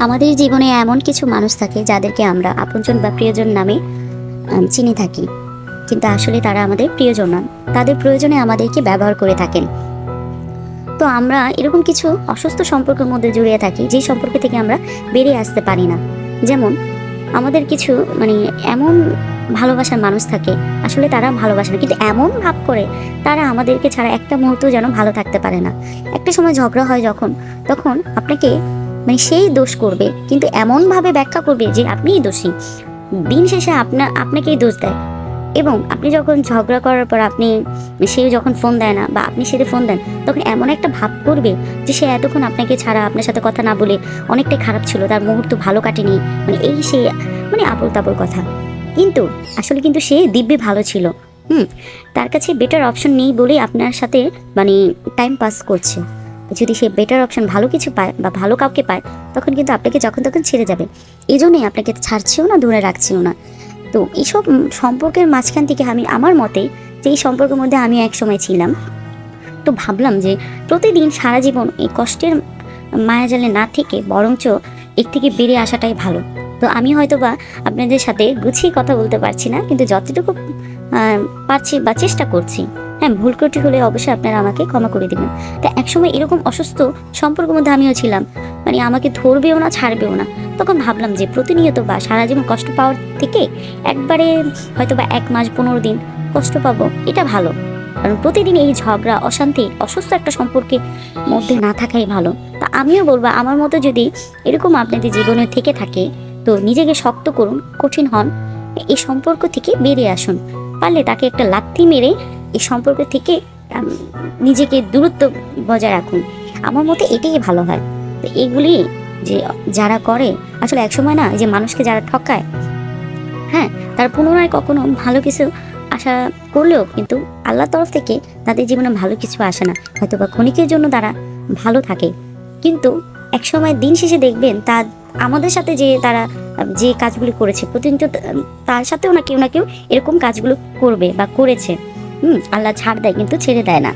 আমাদের জীবনে এমন কিছু মানুষ থাকে যাদেরকে আমরা আপনজন বা প্রিয়জন নামে চিনে থাকি। কিন্তু আসলে তারা আমাদের প্রিয়জন নন। তাদের প্রয়োজনে আমাদেরকে ব্যবহার করে থাকেন। তো আমরা এরকম কিছু অসুস্থ সম্পর্কের মধ্যে জড়িয়ে থাকি, যেই সম্পর্ক থেকে আমরা বেরিয়ে আসতে পারি না। যেমন, আমাদের কিছু মানে এমন ভালোবাসার মানুষ থাকে, আসলে তারা ভালোবাসে না। কিন্তু এমন ভাব করে, তারা আমাদেরকে ছাড়া একটা মুহূর্ত যেন ভালো থাকতে পারে না। একটা সময় ঝগড়া হয় যখন, তখন আপনাকে মানে সেই দোষ করবে, কিন্তু এমনভাবে ব্যাখ্যা করবে যে আপনিই দোষী। দিন শেষে আপনার আপনাকেই দোষ দেয়। এবং আপনি যখন ঝগড়া করার পর আপনি সে যখন ফোন দেয় না বা আপনি সেটা ফোন দেন, তখন এমন একটা ভাব করবে যে সে এতক্ষণ আপনাকে ছাড়া, আপনার সাথে কথা না বলে অনেকটাই খারাপ ছিল, তার মুহূর্ত ভালো কাটেনি। মানে এই সে মানে আপল তাপল কথা। কিন্তু, আসলে কিন্তু সে দিব্যে ভালো ছিল। হুম, তার কাছে বেটার অপশন নেই বলেই আপনার সাথে মানে টাইম পাস করছে। যদি সে বেটার অপশন ভালো কিছু পায় বা ভালো কাউকে পায়, তখন কিন্তু আপনাকে যখন তখন ছেড়ে যাবে। এই জন্যই আপনাকে ছাড়ছেও না ধরে রাখছেও না। তো এইসব সম্পর্কের মাঝখান থেকে আমি, আমার মতে যে এই সম্পর্কের মধ্যে আমি এক সময় ছিলাম। তো ভাবলাম যে প্রতিদিন সারা জীবন এই কষ্টের মায়াজালে না থেকে বরঞ্চ এর থেকে বেরিয়ে আসাটাই ভালো। তো আমি হয়তো বা আপনাদের সাথে গুছিয়ে কথা বলতে পারছি না, কিন্তু যতটুকু পারছি বা চেষ্টা করছি। হ্যাঁ ভুল ত্রুটি হলে অবশ্যই আপনারা আমাকে ক্ষমা করে দেবেন। তা একসময় এরকম অসুস্থ সম্পর্কের মধ্যে আমিও ছিলাম। মানে আমাকে ধরবেও না, ছাড়বেও না। তখন ভাবলাম যে প্রতিনিয়ত বা সারা জীবন কষ্ট পাওয়ার থেকে একবারে হয়তো বা এক মাস, পনেরো দিন কষ্ট পাবো, এটা ভালো। কারণ প্রতিদিন এই ঝগড়া, অশান্তি, অসুস্থ একটা সম্পর্কে মধ্যে না থাকাই ভালো। তা আমিও বলব, আমার মতো যদি এরকম আপনাদের জীবনে থেকে থাকে, তো নিজেকে শক্ত করুন, কঠিন হন। এই সম্পর্ক থেকে বেরিয়ে আসুন। পারলে তাকে একটা লাথি মেরে এই সম্পর্ক থেকে নিজেকে দূরত্ব বজায় রাখুন। আমার মতে এটাই ভালো হয়। তো এগুলি যে যারা করে, আসলে একসময় না যে মানুষকে যারা ঠকায় হ্যাঁ তার পুনরায় কখনো ভালো কিছু আশা করলেও কিন্তু আল্লাহর তরফ থেকে তাদের জীবনে ভালো কিছু আসে না। হয়তো বা ক্ষণিকের জন্য তারা ভালো থাকে। কিন্তু একসময় দিন শেষে দেখবেন, তা আমাদের সাথে যে তারা যে কাজগুলি করেছে, প্রতিনিয়ত, তার সাথেও না কেউ না কেউ এরকম কাজগুলো করবে বা করেছে। হুম আল্লাহ ছাড় দেয় কিন্তু ছেড়ে দেয় না।